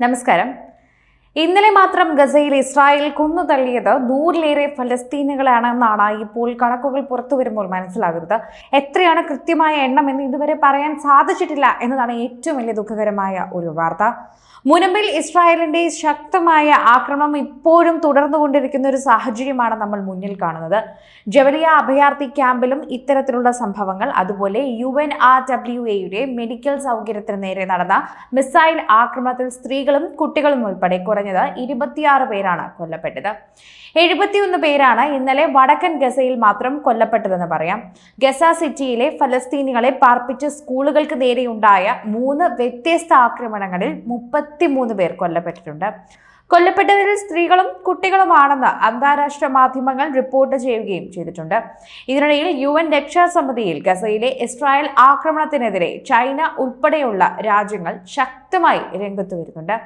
നമസ്കാരം. ഇന്നലെ മാത്രം ഗസയിൽ ഇസ്രായേൽ കൊന്നു തള്ളിയത് നൂറിലേറെ ഫലസ്തീനുകളാണെന്നാണ് ഇപ്പോൾ കണക്കുകൾ പുറത്തു വരുമ്പോൾ മനസ്സിലാകുന്നത്. എത്രയാണ് കൃത്യമായ എണ്ണം എന്ന് ഇതുവരെ പറയാൻ സാധിച്ചിട്ടില്ല എന്നതാണ് ഏറ്റവും വലിയ ദുഃഖകരമായ ഒരു വാർത്ത. മുനമ്പിൽ ഇസ്രായേലിന്റെ ശക്തമായ ആക്രമണം ഇപ്പോഴും തുടർന്നുകൊണ്ടിരിക്കുന്ന ഒരു സാഹചര്യമാണ് നമ്മൾ മുന്നിൽ കാണുന്നത്. ജവലിയ അഭയാർത്ഥി ക്യാമ്പിലും ഇത്തരത്തിലുള്ള സംഭവങ്ങൾ അതുപോലെ യു എൻ ആർ ഡബ്ല്യു എയുടെ മെഡിക്കൽ സൗകര്യത്തിന് നേരെ നടന്ന മിസൈൽ ആക്രമണത്തിൽ സ്ത്രീകളും കുട്ടികളും ഉൾപ്പെടെ കുറഞ്ഞത് ഇരുപത്തിയാറ് പേരാണ് കൊല്ലപ്പെട്ടത്. എഴുപത്തിയൊന്ന് പേരാണ് ഇന്നലെ വടക്കൻ ഗസയിൽ മാത്രം കൊല്ലപ്പെട്ടതെന്ന് പറയാം. ഗസ സിറ്റിയിലെ ഫലസ്തീനികളെ പാർപ്പിച്ച സ്കൂളുകൾക്ക് നേരെയുണ്ടായ മൂന്ന് വ്യത്യസ്ത ആക്രമണങ്ങളിൽ മുപ്പത്തിമൂന്ന് പേർ കൊല്ലപ്പെട്ടിട്ടുണ്ട്. കൊല്ലപ്പെട്ടവരിൽ സ്ത്രീകളും കുട്ടികളുമാണെന്ന് അന്താരാഷ്ട്ര മാധ്യമങ്ങൾ റിപ്പോർട്ട് ചെയ്യുകയും ചെയ്തിട്ടുണ്ട്. ഇതിനിടയിൽ യു എൻ രക്ഷാസമിതിയിൽ ഗസയിലെ ഇസ്രായേൽ ആക്രമണത്തിനെതിരെ ചൈന ഉൾപ്പെടെയുള്ള രാജ്യങ്ങൾ ശക്തമായി രംഗത്ത് വരുന്നുണ്ട്.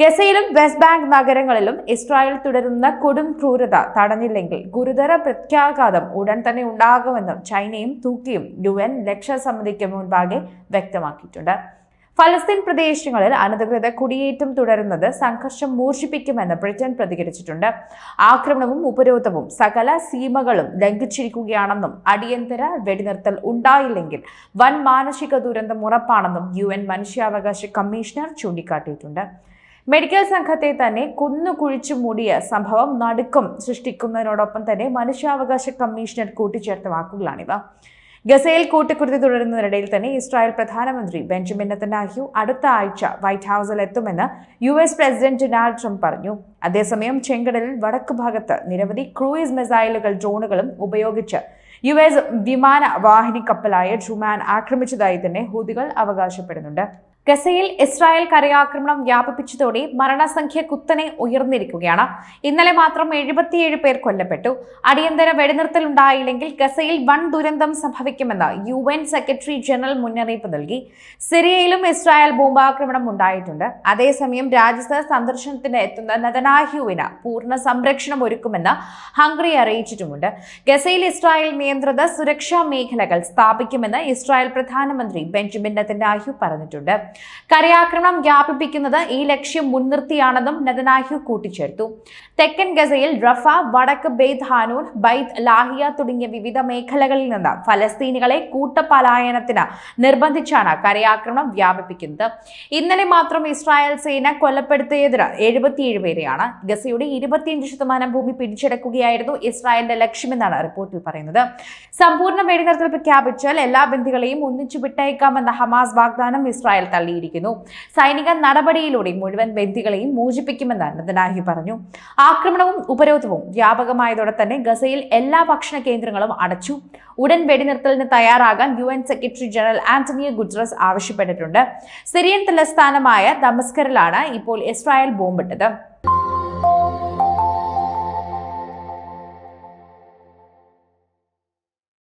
ഗസയിലും വെസ്റ്റ് ബാങ്ക് നഗരങ്ങളിലും ഇസ്രായേൽ തുടരുന്ന കൊടും ക്രൂരത തടഞ്ഞില്ലെങ്കിൽ ഗുരുതര പ്രത്യാഘാതം ഉടൻ തന്നെ ഉണ്ടാകുമെന്നും ചൈനയും തൂക്കിയും യു എൻ രക്ഷാസമിതിക്ക് മുൻപാകെ വ്യക്തമാക്കിയിട്ടുണ്ട്. ഫലസ്തീൻ പ്രദേശങ്ങളിൽ അനധികൃത കുടിയേറ്റം തുടരുന്നത് സംഘർഷം മൂർച്ഛിപ്പിക്കുമെന്ന് ബ്രിട്ടൻ പ്രതികരിച്ചിട്ടുണ്ട്. ആക്രമണവും ഉപരോധവും സകല സീമകളും ലംഘിച്ചിരിക്കുകയാണെന്നും അടിയന്തര വെടിനിർത്തൽ ഉണ്ടായില്ലെങ്കിൽ വൻ മാനസിക ദുരന്തം ഉറപ്പാണെന്നും യു എൻ മനുഷ്യാവകാശ കമ്മീഷണർ ചൂണ്ടിക്കാട്ടിയിട്ടുണ്ട്. മെഡിക്കൽ സംഘത്തെ തന്നെ കുന്നുകുഴിച്ചു മൂടിയ സംഭവം നടുക്കം സൃഷ്ടിക്കുന്നതിനോടൊപ്പം തന്നെ മനുഷ്യാവകാശ കമ്മീഷണർ കൂട്ടിച്ചേർത്ത വാക്കുകളാണിവ. ഗസയിൽ കൂട്ടിക്കുരുതി തുടരുന്നതിനിടയിൽ തന്നെ ഇസ്രായേൽ പ്രധാനമന്ത്രി ബെഞ്ചമിൻ നെതന്യാഹു അടുത്ത ആഴ്ച വൈറ്റ് ഹൌസിൽ എത്തുമെന്ന് U S president Donald Trump പറഞ്ഞു. അതേസമയം ചെങ്കടലിൽ വടക്കു ഭാഗത്ത് നിരവധി ക്രൂയിസ് മിസൈലുകൾ ഡ്രോണുകളും ഉപയോഗിച്ച് യു എസ് വിമാന വാഹിനി കപ്പലായ ട്രുമാൻ ആക്രമിച്ചതായി തന്നെ ഹൂതികൾ അവകാശപ്പെടുന്നുണ്ട്. ഗസയിൽ ഇസ്രായേൽ കരയാക്രമണം വ്യാപിപ്പിച്ചതോടെ മരണസംഖ്യ കുത്തനെ ഉയർന്നിരിക്കുകയാണ്. ഇന്നലെ മാത്രം എഴുപത്തിയേഴ് പേർ കൊല്ലപ്പെട്ടു. അടിയന്തര വെടിനിർത്തൽ ഉണ്ടായില്ലെങ്കിൽ ഗസയിൽ വൻ ദുരന്തം സംഭവിക്കുമെന്ന് യു എൻ സെക്രട്ടറി ജനറൽ മുന്നറിയിപ്പ് നൽകി. സിറിയയിലും ഇസ്രായേൽ ബോംബാക്രമണം ഉണ്ടായിട്ടുണ്ട്. അതേസമയം രാജ്യത്ത് സന്ദർശനത്തിന് എത്തുന്ന നതനാഹ്യുവിന് പൂർണ സംരക്ഷണം ഒരുക്കുമെന്ന് ഹംഗറി അറിയിച്ചിട്ടുമുണ്ട്. ഗസയിൽ ഇസ്രായേൽ നിയന്ത്രിത സുരക്ഷാ മേഖലകൾ സ്ഥാപിക്കുമെന്ന് ഇസ്രായേൽ പ്രധാനമന്ത്രി ബെഞ്ചമിൻ നെതന്യാഹു പറഞ്ഞിട്ടുണ്ട്. കരയാക്രമണം വ്യാപിപ്പിക്കുന്നത് ഈ ലക്ഷ്യം മുൻനിർത്തിയാണെന്നും നെതനാഹ്യു കൂട്ടിച്ചേർത്തു. തെക്കൻ ഗസയിൽ റഫ വടക്ക് ബെയ്ത് ഹാനൂൺ ബൈത്ത് ലാഹിയ തുടങ്ങിയ വിവിധ മേഖലകളിൽ നിന്ന് ഫലസ്തീനികളെ കൂട്ടപലായനത്തിന് നിർബന്ധിച്ചാണ് കരയാക്രമണം വ്യാപിപ്പിക്കുന്നത്. ഇന്നലെ മാത്രം ഇസ്രായേൽ സേന കൊലപ്പെടുത്തിയതിന് എഴുപത്തിയേഴ് പേരെയാണ്. ഗസയുടെ ഇരുപത്തിയഞ്ച് ശതമാനം ഭൂമി പിടിച്ചെടുക്കുകയായിരുന്നു ഇസ്രായേലിന്റെ ലക്ഷ്യമെന്നാണ് റിപ്പോർട്ടിൽ പറയുന്നത്. സമ്പൂർണ വെടിനിർത്തൽ പ്രഖ്യാപിച്ചാൽ എല്ലാ ബന്ധികളെയും ഒന്നിച്ചു വിട്ടയക്കാമെന്ന ഹമാസ് വാഗ്ദാനം ഇസ്രായേൽ തള്ളിയിരിക്കുന്നു. സൈനിക നടപടിയിലൂടെ മുഴുവൻ ബന്ധികളെയും മോചിപ്പിക്കുമെന്ന് നദനാഹി പറഞ്ഞു. ആക്രമണവും ഉപരോധവും വ്യാപകമായതോടെ തന്നെ ഗസയിൽ എല്ലാ ഭക്ഷണ കേന്ദ്രങ്ങളും അടച്ചു. ഉടൻ വെടിനിർത്തലിന് തയ്യാറാകാൻ U N secretary general Antonio Guterres ആവശ്യപ്പെട്ടിട്ടുണ്ട്. സിറിയൻ തലസ്ഥാനമായ ദമസ്കറിലാണ് ഇപ്പോൾ ഇസ്രായേൽ ബോംബിട്ടത്.